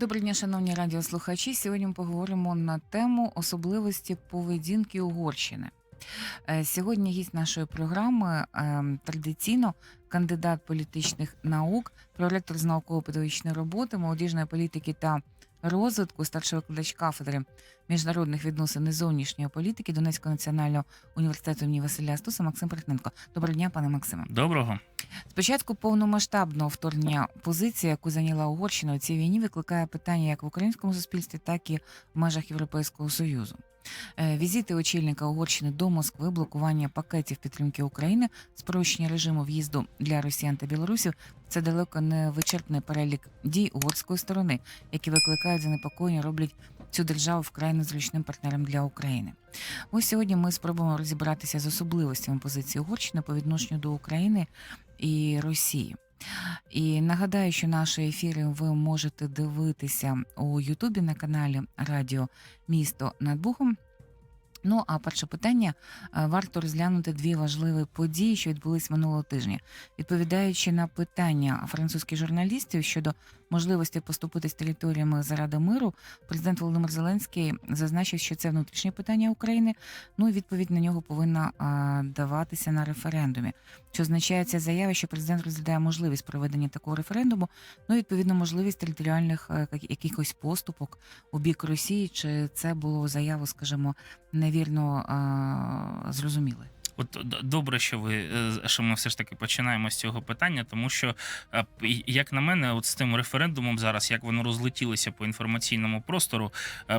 Доброго дня, шановні радіослухачі. Сьогодні ми поговоримо на тему особливості поведінки Угорщини. Е, Сьогодні гість нашої програми е, традиційно кандидат політичних наук, проректор з науково-педагогічної роботи, молодіжної політики та розвитку, старший викладач кафедри міжнародних відносин і зовнішньої політики Донецького національного університету імені Василя Стуса Максим Прихненко. Доброго дня, пане Максиме. Доброго. Спочатку повномасштабного вторгнення позиція, яку зайняла Угорщина у цій війні, викликає питання як в українському суспільстві, так і в межах Європейського союзу. Е, Візити очільника Угорщини до Москви, блокування пакетів підтримки України, спрощення режиму в'їзду для росіян та білорусів це далеко не вичерпний перелік дій угорської сторони, які викликають занепокоєння, роблять цю державу вкрай незручним партнером для України. Ось сьогодні ми спробуємо розібратися з особливостями позиції Угорщини по відношенню до України і Росії. І нагадаю, що наші ефіри ви можете дивитися у Ютубі на каналі Радіо Місто над Бухом. Ну а перше питання е, варто розглянути дві важливі події, що відбулись минулого тижня. Відповідаючи на питання французьких журналістів щодо можливості поступити з територіями заради миру, президент Володимир Зеленський зазначив, що це внутрішнє питання України. Ну і відповідь на нього повинна даватися на референдумі. Що означає ця заява, що президент розглядає можливість проведення такого референдуму, ну і, відповідно можливість територіальних е, якихось поступок у бік Росії, чи це було заяву, скажімо, невірно а, зрозуміли. От добре, що ви е, що ми все ж таки починаємо з цього питання, тому що як на мене, от з тим референдумом зараз, як воно розлетілося по інформаційному простору,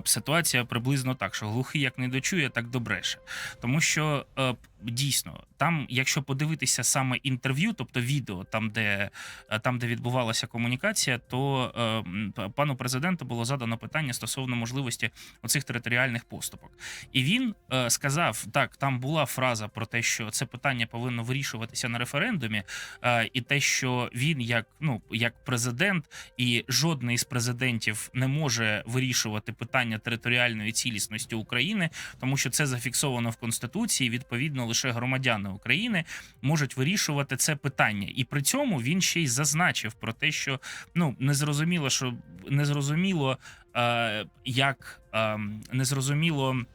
ситуація приблизно так, що глухий як не дочує, так добреше. Тому що е, дійсно там, якщо подивитися саме інтерв'ю, тобто відео, там де е, там, де відбувалася комунікація, то е, пану президенту було задано питання стосовно можливості оцих територіальних поступок. І він е, сказав: так, там була фраза про те, що це питання повинно вирішуватися на референдумі, е, і те, що він, як ну як президент, і жодний із президентів не може вирішувати питання територіальної цілісності України, тому що це зафіксовано в конституції. Відповідно, лише громадяни України можуть вирішувати це питання. І при цьому він ще й зазначив про те, що ну незрозуміло, що незрозуміло, е, як е, незрозуміло.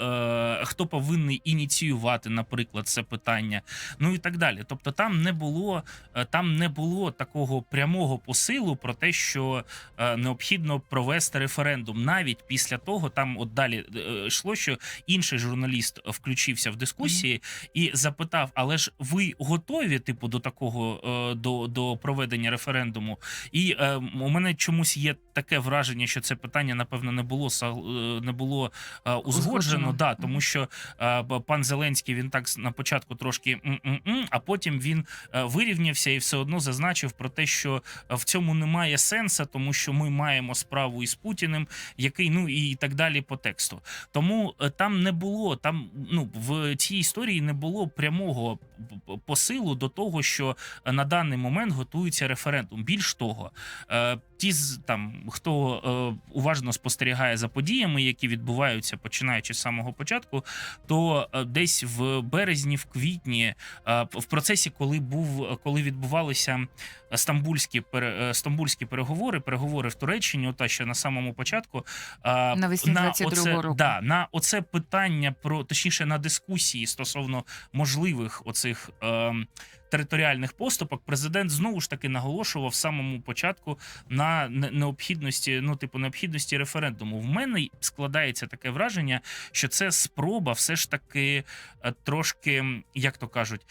Е, Хто повинний ініціювати, наприклад, це питання, ну і так далі. Тобто, там не було е, там не було такого прямого посилу про те, що е, необхідно провести референдум. Навіть після того, там от далі йшло, що інший журналіст включився в дискусії і запитав: але ж ви готові, типу, до такого до, до проведення референдуму? І е, у мене чомусь є таке враження, що це питання, напевно, не було не було узгоджено. Узгоджено. Да, тому що е, пан Зеленський він так на початку трошки м-м-м, а потім він е, вирівнявся і все одно зазначив про те, що в цьому немає сенсу, тому що ми маємо справу із Путіним, який ну і так далі по тексту. Тому е, там не було там, ну в цій історії не було прямого посилу до того, що на даний момент готується референдум. Більш того, е, ті там хто е, уважно спостерігає за подіями, які відбуваються починаючи з самого початку, то е, десь в березні, в квітні, е, в процесі, коли був коли відбувалися стамбульські е, стамбульські переговори, переговори в Туреччині, ота ще на самому початку. Навесні на 22-го оце, року. Да, на оце питання про точніше на дискусії стосовно можливих оцих. Територіальних поступок президент знову ж таки наголошував в самому початку на необхідності, ну типу необхідності референдуму. В мене складається таке враження, що це спроба все ж таки е, трошки, як то кажуть,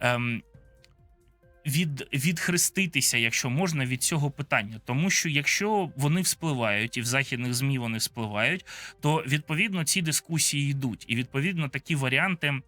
ем, від, відхреститися, якщо можна, від цього питання. Тому що якщо вони вспливають, і в західних змі вони вспливають, то відповідно ці дискусії йдуть, і відповідно такі варіанти.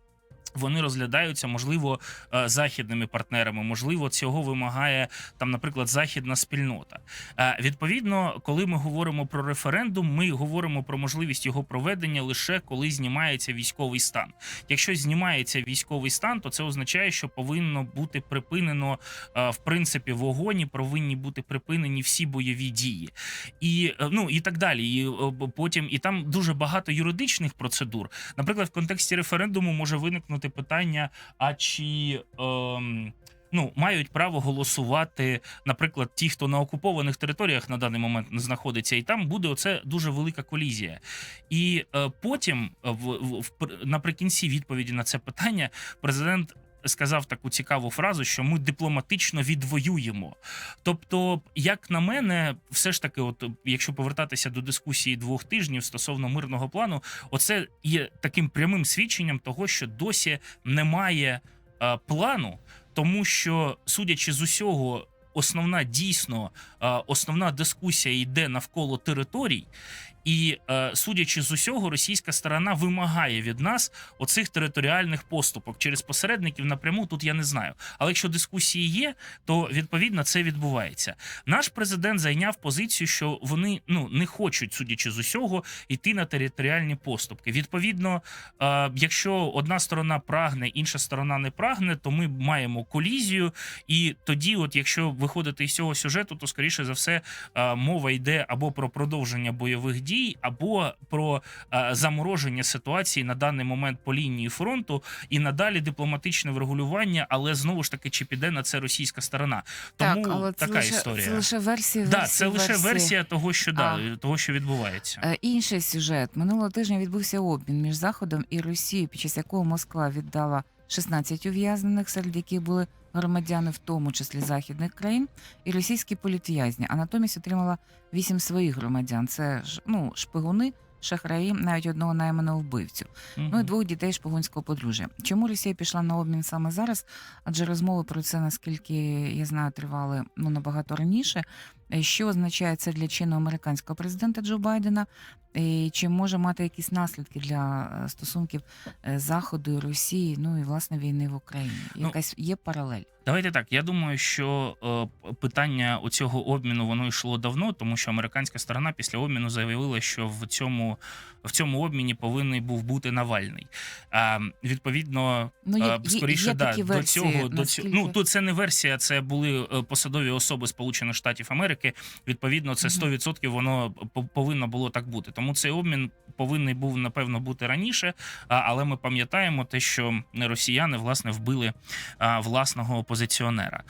Вони розглядаються, можливо, е, західними партнерами. Можливо, цього вимагає там, наприклад, західна спільнота. Е, Відповідно, коли ми говоримо про референдум, ми говоримо про можливість його проведення лише коли знімається військовий стан. Якщо знімається військовий стан, то це означає, що повинно бути припинено е, в принципі вогонь, і повинні бути припинені всі бойові дії, і ну і так далі. І потім і там дуже багато юридичних процедур. Наприклад, в контексті референдуму може виникнути питання: а чи ем, ну мають право голосувати, наприклад, ті, хто на окупованих територіях на даний момент знаходиться, і там буде оце дуже велика колізія. І е, потім, в, в наприкінці відповіді на це питання, президент. Сказав таку цікаву фразу, що ми дипломатично відвоюємо. Тобто, як на мене, все ж таки, от якщо повертатися до дискусії двох тижнів стосовно мирного плану, оце є таким прямим свідченням того, що досі немає е, плану, тому що, судячи з усього, основна дійсно е, основна дискусія йде навколо територій. І е, судячи з усього, російська сторона вимагає від нас оцих територіальних поступок через посередників напряму. Тут я не знаю. Але якщо дискусії є, то відповідно це відбувається. Наш президент зайняв позицію, що вони ну не хочуть, судячи з усього, йти на територіальні поступки. Відповідно, е, якщо одна сторона прагне, інша сторона не прагне, то ми маємо колізію. І тоді, от якщо виходити із цього сюжету, то скоріше за все е, мова йде або про продовження бойових дій, або про е, замороження ситуації на даний момент по лінії фронту і надалі дипломатичне врегулювання, але знову ж таки, чи піде на це російська сторона? Тому так, але це така лише, історія. Це лише версія. Да, версії, це лише версії. версія того, що да, А. того, що відбувається. Е, Інший сюжет минулого тижня відбувся обмін між Заходом і Росією, під час якого Москва віддала 16 ув'язнених, серед яких були громадяни, в тому числі західних країн, і російські політв'язні. А натомість отримала вісім своїх громадян. Це ж ну шпигуни, шахраї, навіть одного найманого вбивцю. Ну і двох дітей шпигунського подружжя. Чому Росія пішла на обмін саме зараз? Адже розмови про це, наскільки я знаю, тривали ну набагато раніше. Що означає це для чинного американського президента Джо Байдена? І чи може мати якісь наслідки для е, стосунків е, Заходу і Росії? Ну і власне війни в Україні? Ну, Якась є паралель? Давайте так. Я думаю, що е, питання оцього обміну воно йшло давно, тому що американська сторона після обміну заявила, що в цьому в цьому обміні повинен був бути Навальний. А відповідно, Ну е, скоріше є да, такі до версії, цього до цього. Ну тут це не версія, це були е, посадові особи Сполучених Штатів Америки. Відповідно, це Мгм. 100% воно по- повинно було так бути. Тому цей обмін повинен був напевно бути раніше. Але ми пам'ятаємо те, що росіяни власне вбили власного опозиціонера.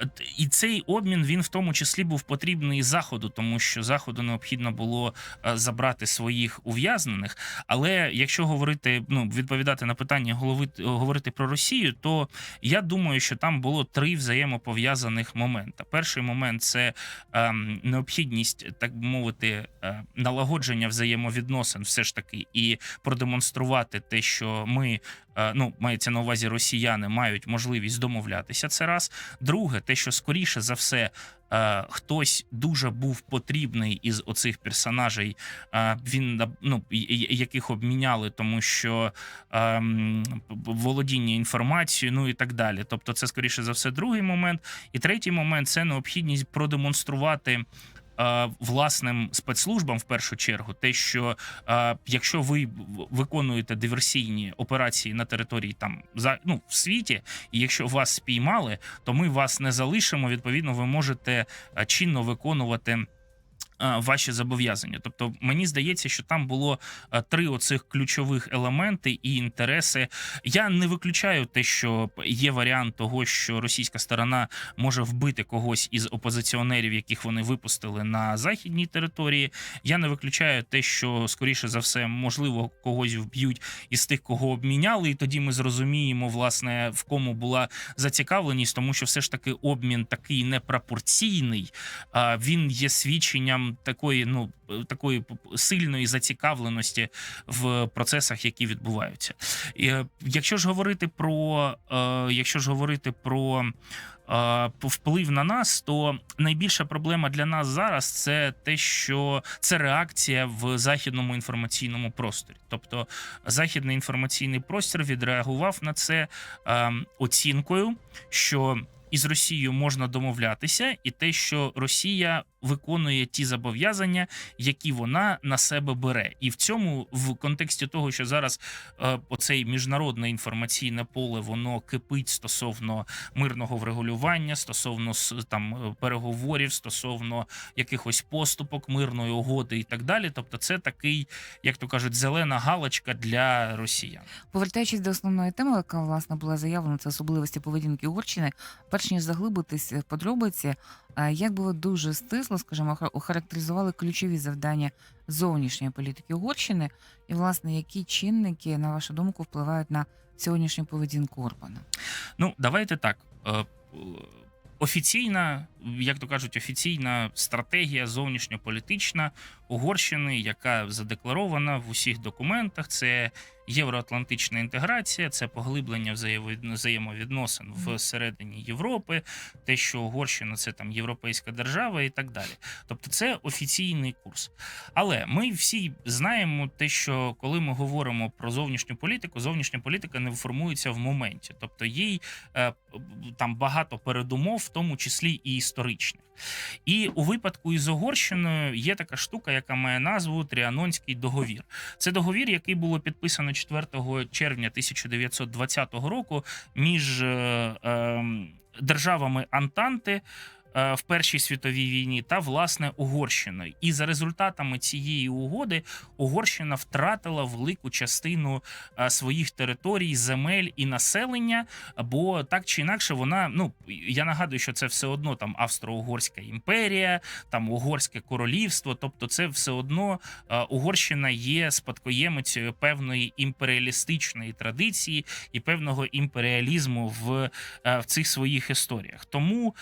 Т- і цей обмін він в тому числі був потрібний заходу, тому що заходу необхідно було е, забрати своїх ув'язнених. Але якщо говорити, ну відповідати на питання голови говорити про Росію, то я думаю, що там було три взаємопов'язаних моменти. Перший момент це ем, необхідність, так би мовити, е, налагодження взаємовідносин, все ж таки, і продемонструвати те, що ми. Е, Ну, мається на увазі росіяни мають можливість домовлятися. Це раз. Друге, те, що скоріше за все е, хтось дуже був потрібний із оцих персонажей, е, він ну, яких обміняли, тому що ем, володіння інформацією, ну і так далі. Тобто, це скоріше за все другий момент. І третій момент це необхідність продемонструвати. Е, Власним спецслужбам в першу чергу, те, що е, якщо ви виконуєте диверсійні операції на території там за ну в світі, і якщо вас спіймали, то ми вас не залишимо. Відповідно, ви можете е, чинно виконувати. Е, Ваші зобов'язання, тобто мені здається, що там було е, три оцих ключових елементи і інтереси. Я не виключаю те, що є варіант того, що російська сторона може вбити когось із опозиціонерів, яких вони випустили на західній території. Я не виключаю те, що скоріше за все, можливо, когось вб'ють із тих, кого обміняли, і тоді ми зрозуміємо, власне, в кому була зацікавленість, тому що все ж таки обмін такий непропорційний. Він є свідченням такої, ну такої сильної зацікавленості в процесах, які відбуваються. І, е, якщо ж говорити про, е, якщо ж говорити про е, вплив на нас, то найбільша проблема для нас зараз це те, що це реакція в західному інформаційному просторі. Тобто західний інформаційний простір відреагував на це е, оцінкою, що із Росією можна домовлятися, і те, що Росія виконує ті зобов'язання, які вона на себе бере. І в цьому, в контексті того, що зараз е, оцей міжнародне інформаційне поле воно кипить стосовно мирного врегулювання, стосовно там е, переговорів, стосовно якихось поступок, мирної угоди і так далі. Тобто, це такий, як то кажуть, зелена галочка для росіян. Повертаючись до основної теми, яка власне була заявлена, це особливості поведінки Угорщини. Перш ніж заглибитись в подробиці, е, як би ви дуже стисло, скажімо, охар- охарактеризували ключові завдання зовнішньої політики Угорщини, і власне які чинники, на вашу думку, впливають на сьогоднішню поведінку Орбана? Ну, давайте так. Е, е, Офіційна, як то кажуть, офіційна стратегія зовнішньополітична Угорщини, яка задекларована в усіх документах, це євроатлантична інтеграція, це поглиблення взаємовідносин всередині Європи, те, що Угорщина це там європейська держава і так далі. Тобто, це офіційний курс. Але ми всі знаємо те, що коли ми говоримо про зовнішню політику, зовнішня політика не формується в моменті, тобто їй е, там багато передумов, в тому числі і історичних. І у випадку із Угорщиною є така штука, яка має назву Тріанонський договір. Це договір, який було підписано 4 червня 1920 року між е, е, державами Антанти. Е, В Першій світовій війні та власне Угорщиною, і за результатами цієї угоди Угорщина втратила велику частину е, своїх територій, земель і населення. Бо так чи інакше, вона ну я нагадую, що це все одно там Австро-Угорська імперія, там Угорське королівство. Тобто, це все одно е, Угорщина є спадкоємицею певної імперіалістичної традиції і певного імперіалізму в, в цих своїх історіях. Тому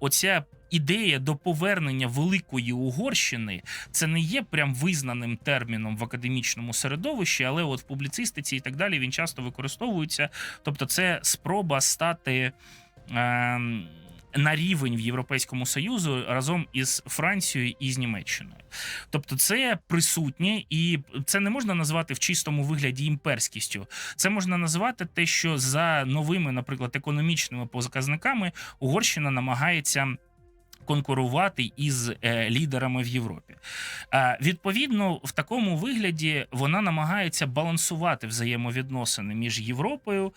оця. Ідея до повернення великої Угорщини це не є прям визнаним терміном в академічному середовищі, але от в публіцистиці і так далі він часто використовується. Тобто, це спроба стати. ем, на рівень в Європейському Союзу разом із Францією і з Німеччиною, тобто це присутнє, і це не можна назвати в чистому вигляді імперськістю. Це можна назвати те, що за новими, наприклад, економічними показниками Угорщина намагається конкурувати із е, лідерами в Європі. Е, відповідно, в такому вигляді вона намагається балансувати взаємовідносини між Європою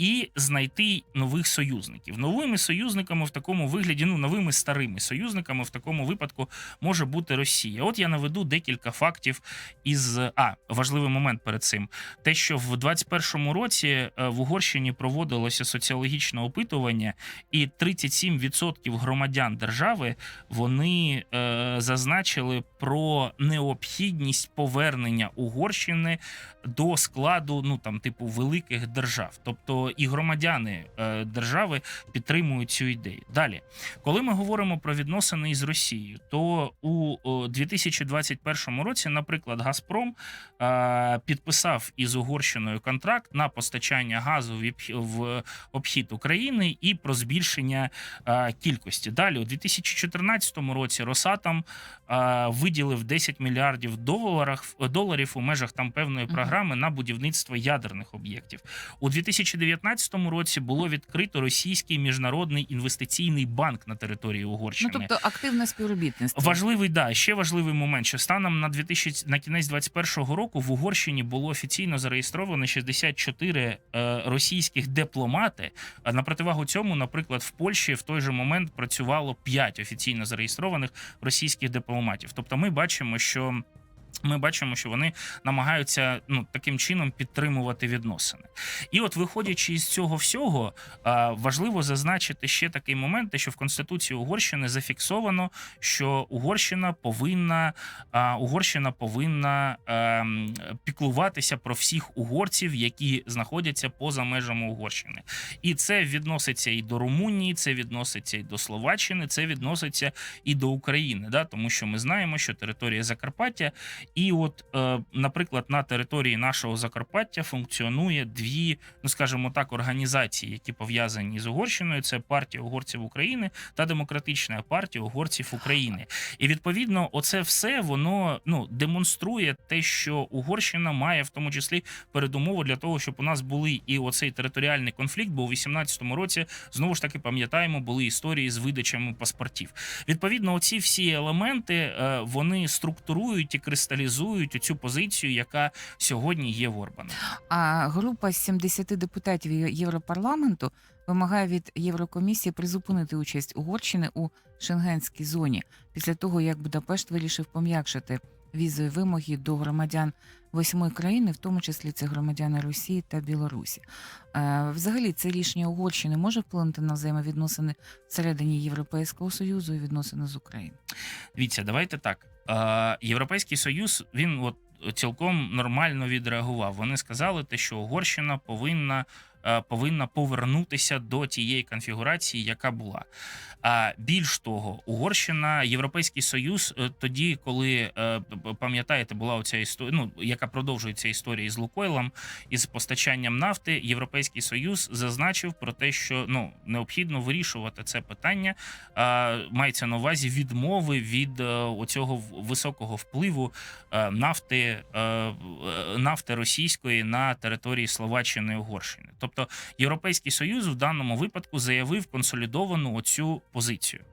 і знайти нових союзників. Новими союзниками в такому вигляді, ну новими старими союзниками в такому випадку може бути Росія. От я наведу декілька фактів із а важливий момент перед цим. Те, що в 21-му році е, в Угорщині проводилося соціологічне опитування, і 37% громадян держави вони е, зазначили про необхідність повернення Угорщини до складу, ну там, типу, великих держав. Тобто і громадяни е, держави підтримують цю ідею. Далі, коли ми говоримо про відносини із Росією, то у 2021 році, наприклад, Газпром е, підписав із Угорщиною контракт на постачання газу в обхід України і про збільшення е, кількості. Далі, у 2014 році, Росатом виділив 10 мільярдів доларів, доларів у межах там певної програми на будівництво ядерних об'єктів. У 2019 році було відкрито російський міжнародний інвестиційний банк на території Ну тобто активне співробітництво. Важливий да ще важливий момент, що станом на 2000, на кінець 2021 року в Угорщині було офіційно зареєстровано 64 е, російських дипломати. А на противагу цьому, наприклад, в Польщі в той же момент працювало 5 офіційно зареєстрованих російських дипломатів. Тобто, ми бачимо, що. Ми бачимо, що вони намагаються ну таким чином підтримувати відносини. І от, виходячи із цього всього, важливо зазначити ще такий момент, що в Конституції Угорщини зафіксовано, що Угорщина повинна Угорщина повинна ем, піклуватися про всіх угорців, які знаходяться поза межами Угорщини. І це відноситься і до Румунії, це відноситься і до Словаччини, це відноситься і до України. Да? Тому що ми знаємо, що територія Закарпаття І от, е, наприклад, на території нашого Закарпаття функціонує дві, ну скажімо так, організації, які пов'язані з Угорщиною. Це партія угорців України та Демократична партія угорців України. І відповідно, оце все воно ну демонструє те, що Угорщина має в тому числі передумову для того, щоб у нас були і оцей територіальний конфлікт, бо у 18-му році знову ж таки пам'ятаємо, були історії з видачами паспортів. Відповідно, оці всі елементи е, вони структурують і кристалізують цю позицію, яка сьогодні є в Орбана. А група з 70 депутатів Європарламенту вимагає від Єврокомісії призупинити участь Угорщини у шенгенській зоні після того, як Будапешт вирішив пом'якшити візові вимоги до громадян восьми країн, в тому числі це громадяни Росії та Білорусі. Е, Взагалі, це рішення Угорщини може вплинути на взаємовідносини всередині Європейського союзу і відносини з Україною. Дивіться, давайте так. Е, Європейський Союз він от цілком нормально відреагував. Вони сказали, те, що Угорщина повинна. Е, Повинна повернутися до тієї конфігурації, яка була. А більш того, Угорщина, Європейський Союз, е, тоді, коли е, пам'ятаєте, була оця історія, ну яка продовжується історія з Лукойлом із постачанням нафти, Європейський Союз зазначив про те, що ну необхідно вирішувати це питання мається на увазі відмови від оцього високого впливу нафти, нафти російської на території Словаччини і Угорщини. Тобто Європейський Союз в даному випадку заявив консолідовану оцю позицію.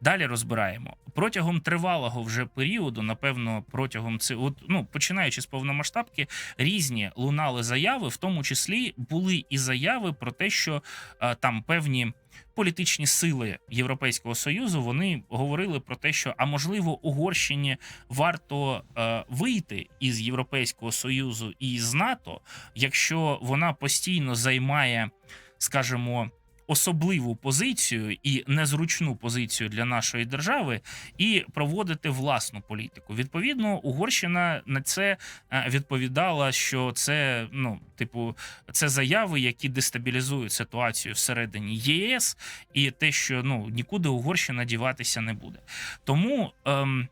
Далі розбираємо протягом тривалого вже періоду, напевно, протягом цих, ну починаючи з повномасштабки, різні лунали заяви, в тому числі були і заяви про те, що а, там певні політичні сили Європейського союзу вони говорили про те, що а можливо Угорщині варто е, вийти із Європейського союзу і з НАТО, якщо вона постійно займає, скажімо, особливу позицію і незручну позицію для нашої держави, і проводити власну політику. Відповідно, Угорщина на це е, відповідала, що це ну, типу, це заяви, які дестабілізують ситуацію всередині ЄС, і те, що ну нікуди Угорщина діватися не буде. Тому. Ем,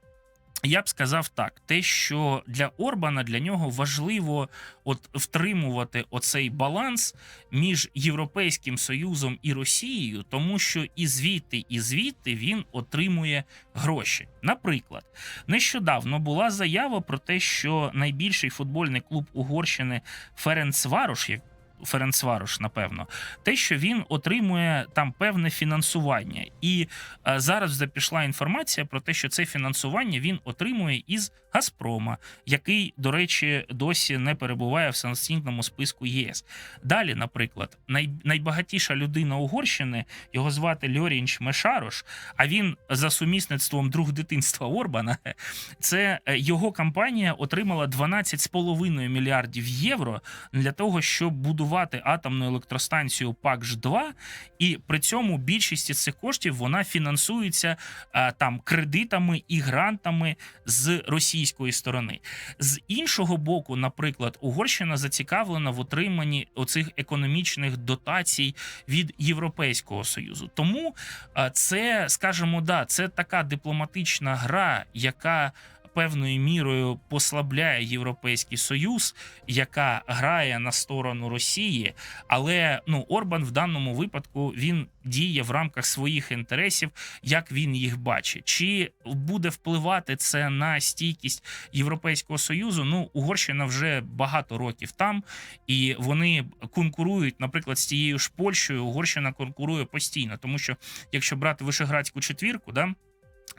я б сказав так: те, що для Орбана для нього важливо от втримувати оцей баланс між Європейським Союзом і Росією, тому що і звідти, і звідти він отримує гроші. Наприклад, нещодавно була заява про те, що найбільший футбольний клуб Угорщини Ференцварош, як Ференцварош, напевно, те, що він отримує там певне фінансування, і е, зараз вже пішла інформація про те, що це фінансування він отримує із Газпрома, який, до речі, досі не перебуває в санкційному списку ЄС. Далі, наприклад, най, найбагатіша людина Угорщини, його звати Льорінч Мешарош. А він за сумісництвом друг дитинства Орбана. Це е, його компанія отримала 12,5 мільярдів євро для того, щоб будувати атомну електростанцію ПАКЖ 2 і при цьому більшість цих коштів вона фінансується а, там кредитами і грантами з російської сторони. З іншого боку, наприклад, Угорщина зацікавлена в отриманні оцих економічних дотацій від Європейського союзу. Тому а, це, скажімо, да, це така дипломатична гра, яка певною мірою послабляє Європейський Союз, яка грає на сторону Росії. Але ну Орбан в даному випадку він діє в рамках своїх інтересів, як він їх бачить. Чи буде впливати це на стійкість Європейського союзу? Ну, Угорщина вже багато років там, і вони конкурують, наприклад, з тією ж Польщею. Угорщина конкурує постійно, тому що якщо брати Вишеградську четвірку, да.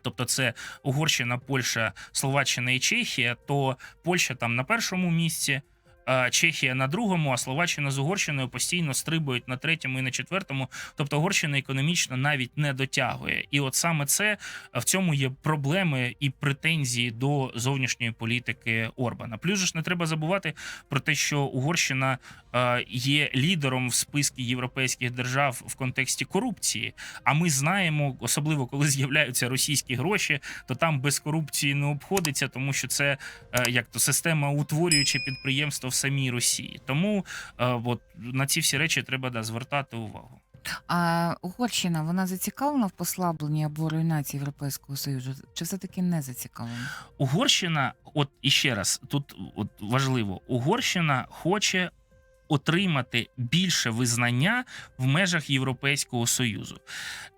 Тобто це Угорщина, Польща, Словаччина і Чехія, то Польща там на першому місці, Чехія на другому, а Словаччина з Угорщиною постійно стрибують на третьому і на четвертому. Тобто Угорщина економічно навіть не дотягує. І от саме це в цьому є проблеми і претензії до зовнішньої політики Орбана. Плюс ж не треба забувати про те, що Угорщина е, є лідером в списку європейських держав в контексті корупції. А ми знаємо, особливо коли з'являються російські гроші, то там без корупції не обходиться, тому що це е, як то система утворююче підприємство в самій Росії. Тому е, от на ці всі речі треба да, звертати увагу. А Угорщина вона зацікавлена в послабленні або руйнації Європейського Союзу? Чи все-таки не зацікавлена? Угорщина, от іще раз, тут от важливо, Угорщина хоче отримати більше визнання в межах Європейського Союзу.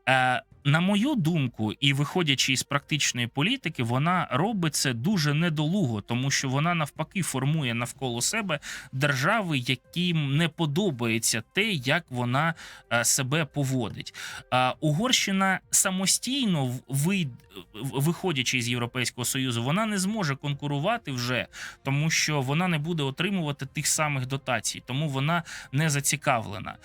Е, на мою думку, і виходячи із практичної політики, вона робить це дуже недолуго, тому що вона навпаки формує навколо себе держави, яким не подобається те, як вона е, себе поводить. Е, Угорщина самостійно виходячи з Європейського союзу, вона не зможе конкурувати вже, тому що вона не буде отримувати тих самих дотацій, тому вона не зацікавлена.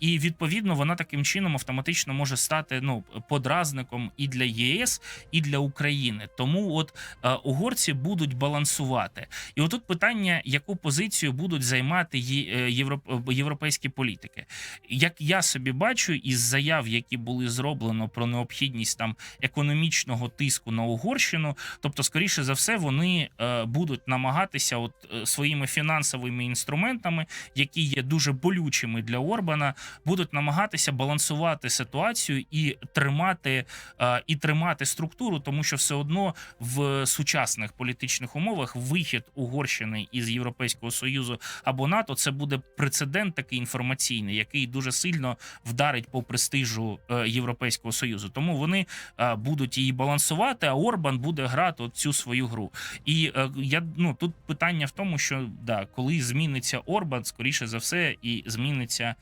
І відповідно вона таким чином автоматично може стати ну подразником і для ЄС, і для України. Тому от е, угорці будуть балансувати. І отут питання, яку позицію будуть займати е, європ- європейські політики. Як я собі бачу, із заяв, які були зроблено про необхідність там економічного тиску на Угорщину, тобто, скоріше за все, вони е, будуть намагатися от е, своїми фінансовими інструментами, які є дуже болючими для Орбана, будуть намагатися балансувати ситуацію і тримати е, і тримати структуру, тому що все одно в сучасних політичних умовах вихід Угорщини із Європейського союзу або НАТО це буде прецедент такий інформаційний, який дуже сильно вдарить по престижу е, Європейського союзу. Тому вони е, будуть її балансувати, а Орбан буде грати цю свою гру. І я ну тут питання в тому, що да, коли зміниться Орбан, скоріше за все, і зміниться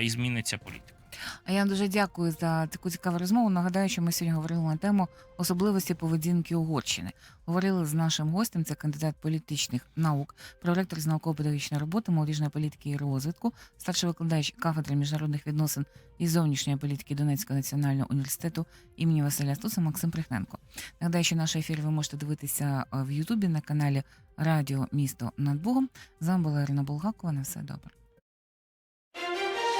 і зміниться політика. А я дуже дякую за таку цікаву розмову. Нагадаю, що ми сьогодні говорили на тему особливості поведінки Угорщини. Говорили з нашим гостем, це кандидат політичних наук, проректор з науково-педагогічної роботи, молодіжної політики і розвитку, старший викладач кафедри міжнародних відносин і зовнішньої політики Донецького національного університету імені Василя Стуса Максим Прихненко. Нагадаю, що наш ефір ви можете дивитися е, в Ютубі на каналі Радіо Місто над Богом. З вами була Ірина Булгакова. На все добре.